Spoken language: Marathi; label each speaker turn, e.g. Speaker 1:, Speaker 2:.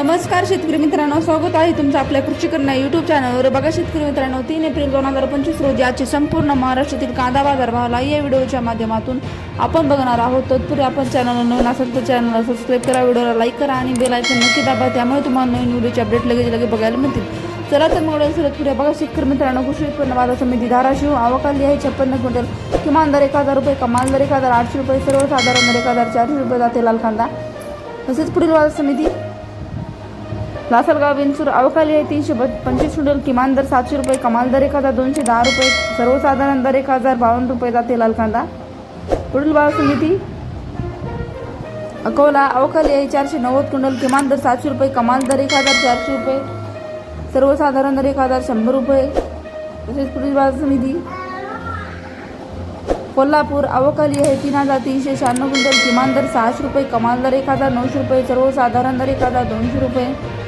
Speaker 1: नमस्कार शेतकरी मित्रांनो स्वागत आहे तुमचं आपल्या कृषी यूट्यूब युट्यूब चॅनलवर बघा शेतकरी मित्रांनो तीन एप्रिल दोन हजार पंचवीस रोजी आजची संपूर्ण महाराष्ट्रातील कांदा बाजारभावाला या व्हिडिओच्या माध्यमातून आपण बघणार आहोत. तत्पूर्वी आपण चॅनलला नवीन असेल तर चॅनलला सबस्क्राईब करा व्हिडिओला लाईक करा आणि बेल आयकन नक्की दाबा. त्यामुळे तुम्हाला नवीन व्हिडिओचे अपडेट लगेच लगेच बघायला मिळतील. चला तर मग सुरत पुढे बघा शेतकरी मित्रांनो कृषी उत्पन्न बाजार समिती धाराशिव आवकाली आहे छप्पन्न क्विंटल. किमान दर एक हजार रुपये कमाल दर एक हजार आठशे रुपये सर्वसाधारण दर एक हजार चारशे रुपये जाते लाल कांदा. तसेच पुढील बाजार समिती लासलगाव विंचूर अवकाली आहे तीनशे ब- पंचवीस क्विंटल किमान दर सातशे रुपये कमाल दर एक हजार दोनशे दहा रुपये सर्वसाधारण दर एक हजार बावन्न रुपये जाते लाल कांदा. पुढील बाजार समिती. अकोला अवकाली आहे चारशे नव्वद क्विंटल किमान दर सातशे रुपये कमाल दर एक हजार चारशे रुपये. सर्वसाधारण दर एक हजार शंभर रुपये. तसेच पुढील बाजार समिती. कोल्हापूर अवकाली आहे तीन हजार तीनशे शहाण्णव क्विंटल किमान दर सहाशे रुपये कमाल दर एक हजार नऊशे रुपये सर्वसाधारण दर एक हजार दोनशे रुपये.